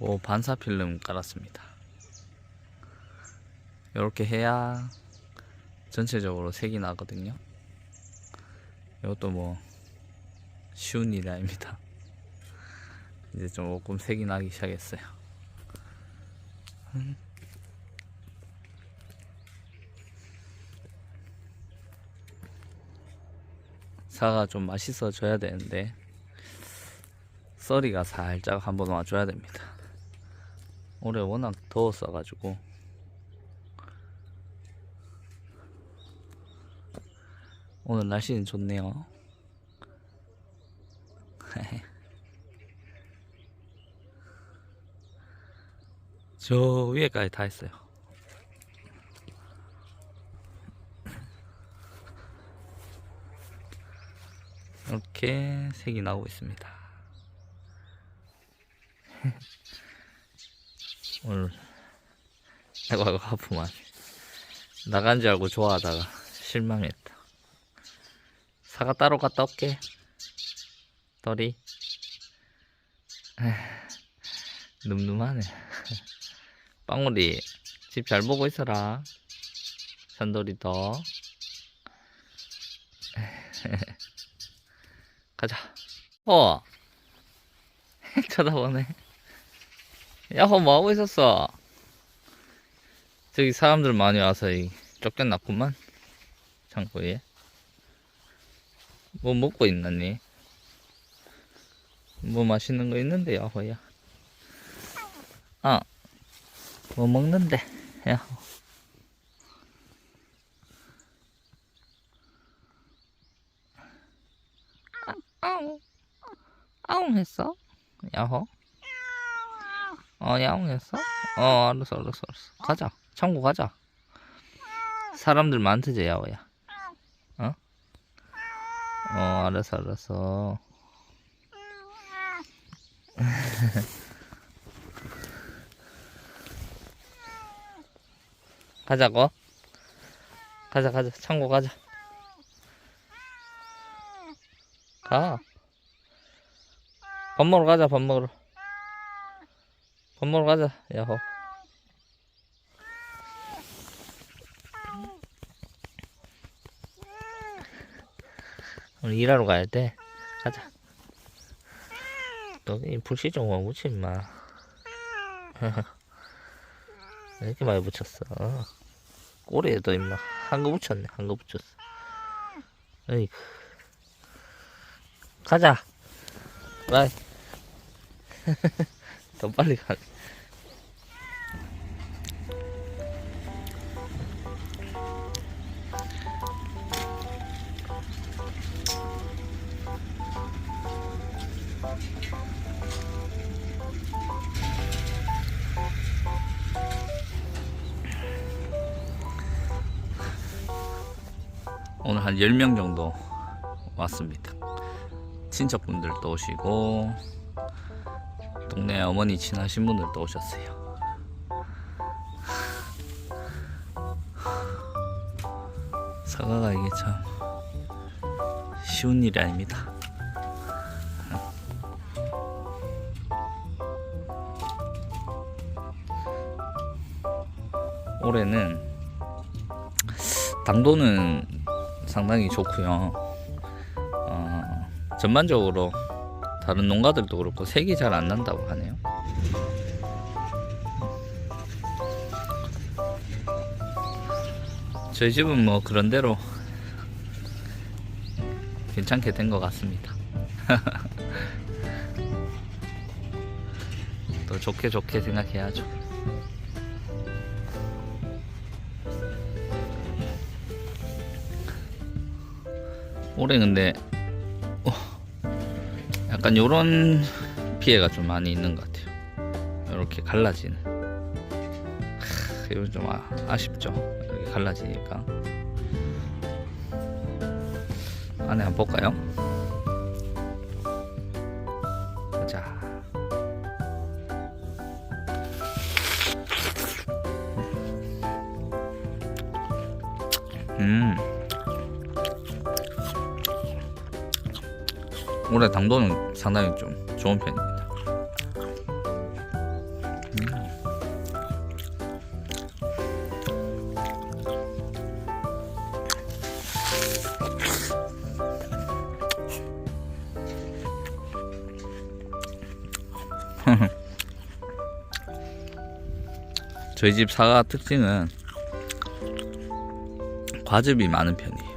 요거 반사 필름 깔았습니다. 이렇게 해야 전체적으로 색이 나거든요. 이것도 뭐 쉬운 일이 아닙니다. 이제 조금 색이 나기 시작했어요. 음. 사과 좀 맛있어져야 되는데 썰이가 살짝 한번 와줘야 됩니다. 올해 워낙 더웠어가지고 오늘 날씨는 좋네요. 저 위에까지 다 했어요. 이렇게 색이 나오고 있습니다. 오늘 아이고 아이고 하프만 나간 줄 알고 좋아하다가 실망했다. 사과 따로 갔다 올게. 떨이 늠름하네. 빵우리 집 잘 보고 있어라. 산돌이 더. 가자. 어. 쳐다보네. 야호 뭐 하고 있었어? 저기 사람들 많이 와서 이 쫓겨났구만. 창고에. 뭐 먹고 있나니? 뭐 맛있는 거 있는데 야호야. 아. 뭐 먹는데 야호. 아웅 아웅 했어? 야호 어 야옹 했어? 어 알았어 알았어 알았어 가자 창고 가자 사람들 많대지 야호야 어? 어 알았어 알았어 가자고 가자 가자 창고 가자 가. 밥 먹으러 가자, 밥 먹으러. 밥 먹으러 가자, 야호. 오늘 일하러 가야 돼. 가자. 너이 불씨 좀 묻지, 임마. 왜 이렇게 많이 붙였어? 꼬리에도 임마. 한 거 붙였네, 한 거 붙였어. 어이구. 가자. 바이. 더 빨리 가. 오늘 한 10명 정도 왔습니다. 친척분들도 오시고 동네 어머니 친하신 분들도 오셨어요. 사과가 이게 참 쉬운 일이 아닙니다. 올해는 당도는 상당히 좋고요. 어, 전반적으로 다른 농가들도 그렇고 색이 잘 안 난다고 하네요. 저희 집은 뭐 그런대로 괜찮게 된 것 같습니다. 또 좋게 좋게 생각해야죠. 올해 근데 어, 약간 요런 피해가 좀 많이 있는 것 같아요. 이렇게 갈라지는. 하, 이건 좀 아, 아쉽죠. 이렇게 갈라지니까. 안에 한번 볼까요? 자. 음. 올해 당도는 상당히 좀 좋은 편입니다. 저희 집 사과 특징은 과즙이 많은 편이에요.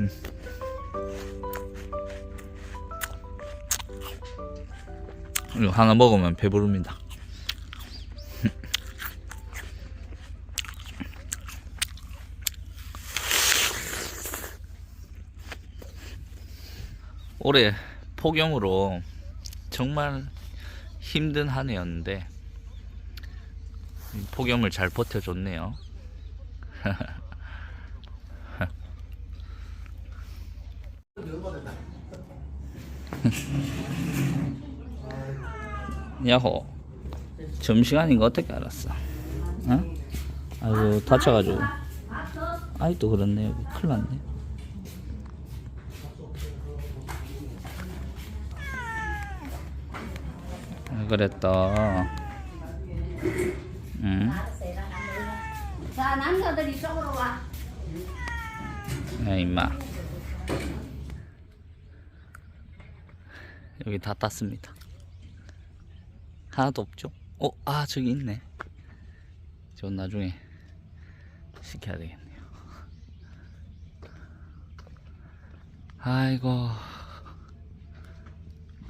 음. 이거 하나 먹으면 배부릅니다. 올해 폭염으로 정말 힘든 한 해였는데 이 폭염을 잘 버텨줬네요. 야호 점심시간인 거 어떻게 알았어? 어? 아이고 다쳐가지고 아이 또 그렇네 여기 큰일 났네 왜 그랬다 응? 자 남자들 이 쪽으로 와. 야 임마 여기 다 땄습니다. 하나도 없죠? 어? 아 저기 있네. 저 나중에 시켜야 되겠네요. 아이고.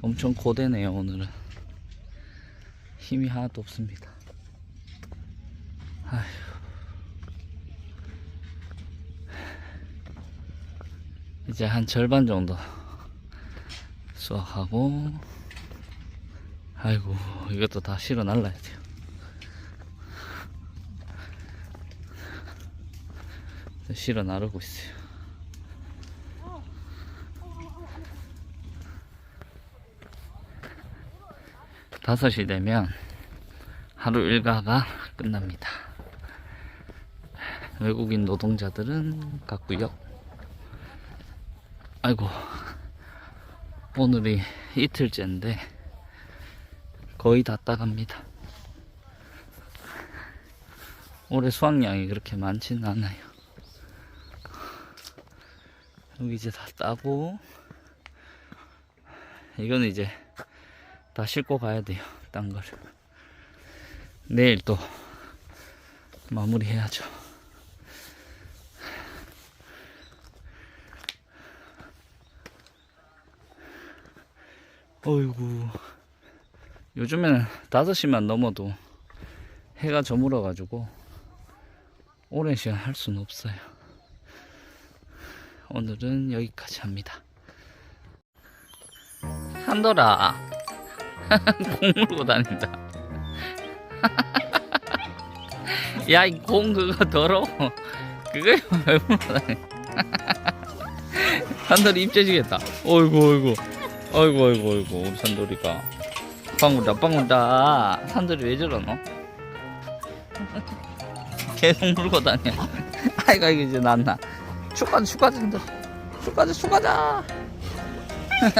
엄청 고되네요 오늘은. 힘이 하나도 없습니다. 아휴. 이제 한 절반 정도 수확하고 아이고 이것도 다 실어 날라야 돼요. 실어 나르고 있어요. 다섯 시 되면 하루 일과가 끝납니다. 외국인 노동자들은 갔고요. 아이고 오늘이 이틀째인데 거의 다 따갑니다. 올해 수확량이 그렇게 많지는 않아요. 여기 이제 다 따고 이거는 이제 다 싣고 가야 돼요 딴 거를. 내일 또 마무리 해야죠 어이구. 요즘에는 5시만 넘어도 해가 저물어 가지고 오랜 시간 할 수는 없어요. 오늘은 여기까지 합니다. 한돌아. 공 물고 다닌다. 야 이 공 그거 더러워. 그거 왜 물고 다니? 한돌이 입재지겠다. 어이구 어이구 어이구 어이구 우리 산돌이가. 빵군다 빵군다. 산돌이 왜 저러노? 계속 물고 다녀. 아이고 이거 이제 났나 축가자 축가자 산돌 축가자 축가자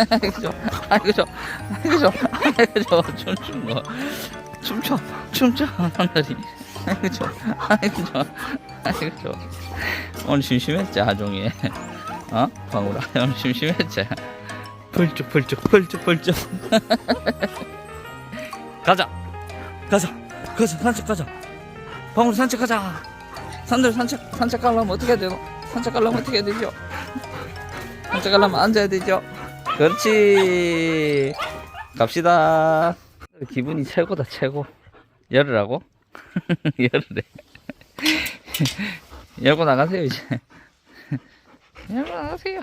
아이고 저 아이고 저 아이고 저 아이고 저 춤추는 거. 춤춰 춤춰 산돌이. 아이고 저 아이고 저 아이고 저. 오늘 심심했지 하종이 어? 방울아 오늘 심심했지 펄쩍 펄쩍 가자. 가자. 가자. 산책 가자. 방울 산책 가자. 산들 산책 산책 가려면 어떻게 해야 되노 산책 가려면 어떻게 해야 되죠? 산책 가려면 앉아야 되죠? 그렇지. 갑시다. 기분이 최고다 최고. 열으라고? 열으래. 열고 나가세요 이제. 열고 나가세요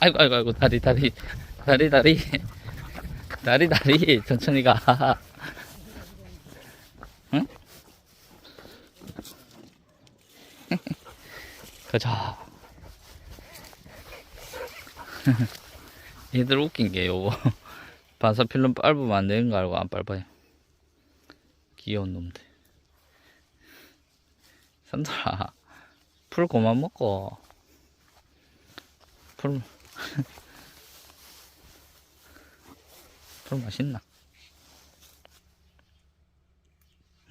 아이고 아이고 아이고 다리 다리. 다리 다리. 다리 다리. 천천히 가. 응? 가자. 얘들 웃긴 게 요거. 반사필름 밟으면 안 되는 거 알고 안 밟아요. 귀여운 놈들. 산들아 풀 그만 먹고 풀, 풀 맛있나?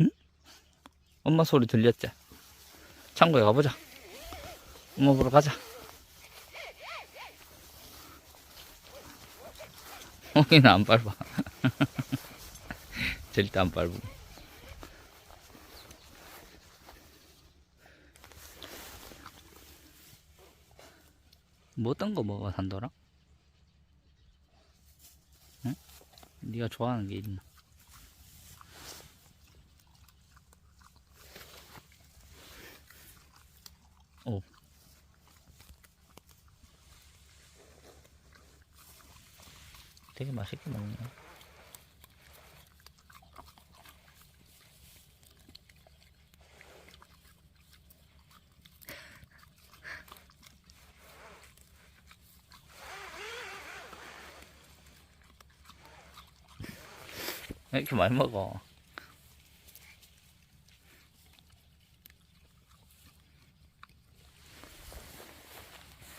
응? 엄마 소리 들렸지? 창고에 가보자. 엄마 보러 가자. 홍이는 안 밟아. 절대 안 밟고. 뭐 어떤 거 먹어 산더라? 응? 네가 좋아하는 게 있나? 오. 되게 맛있게 먹네. 이렇게 많이 먹어?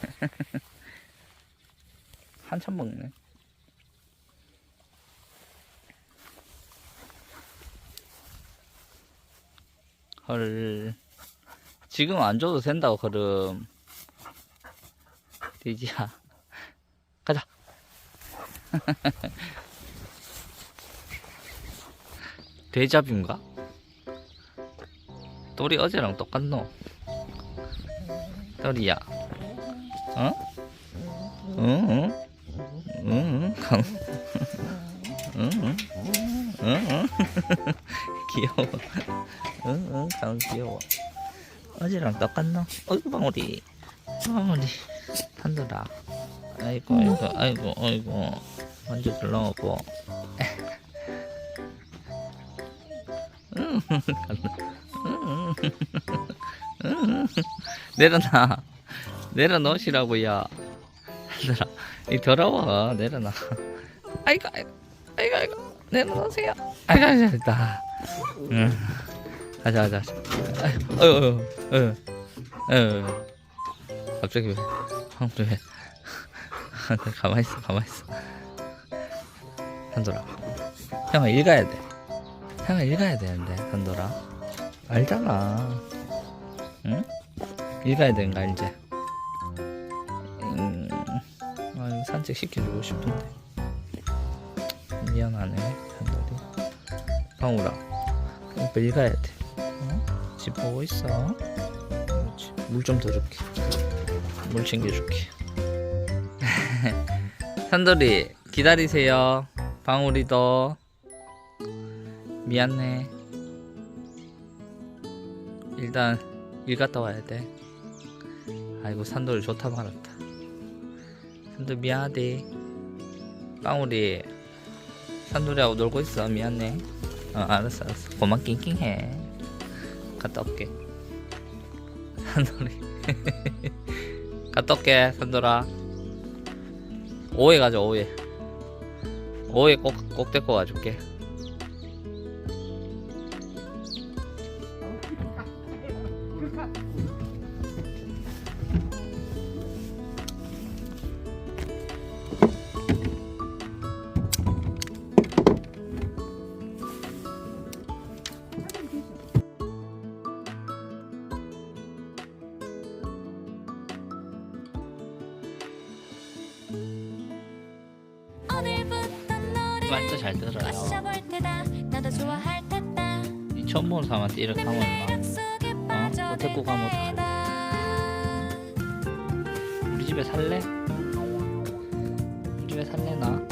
한참 먹네. 헐. 지금 안 줘도 된다고, 그럼. 돼지야. 가자. 데자뷰인가? 또리 어제랑 똑같노? 또리야. 어? 응? 응? 응? 강. 응? 응? 응? 응? 귀여워. 응? 응? 강 귀여워. 어제랑 똑같노? 어이구 방울이. 방울이. 한들아. 아이고 아이고 아이고 아이고. 먼저 들러오고. 내려놔. 내려놓으시라고요. 얘들아, 이 더러워. 내려놔. 아이고, 아이고, 아이고, 아이고. 내려놓으세요. 아이고, 아이고, 됐다. 응. 가자, 가자. 아이고, 어휴, 어휴, 어휴. 어휴. 갑자기 왜, 방금 왜. 가만히 있어, 가만히 있어. 한돌아. 형아, 읽어야 돼. 형아, 읽어야 되는데, 한돌아. 알잖아. 응? 읽어야 되는 거 알지? 음, 아, 산책 시켜주고 싶은데. 미안하네, 한돌이. 방울아, 이거 읽어야 돼. 어? 집 보고 있어. 물 좀 더 줄게. 물 챙겨줄게. 산돌이, 기다리세요. 방울이도. 미안해. 일단 일 갔다 와야 돼. 아이고 산돌이 좋다 말았다. 산돌 미안하대. 빵우리 산돌이하고 놀고 있어 미안해. 어 알았어 알았어. 고만 낑낑해. 갔다 올게. 산돌이 갔다 올게 산돌아. 오해 가자 오해. 오해 꼭 꼭 데리고 가줄게. 말도 잘 들어요. 이 처음 보는 사람한테 이렇게 하면 막 어? 뭐 데리고 가면 다 우리 집에 살래? 우리 집에 살래 나?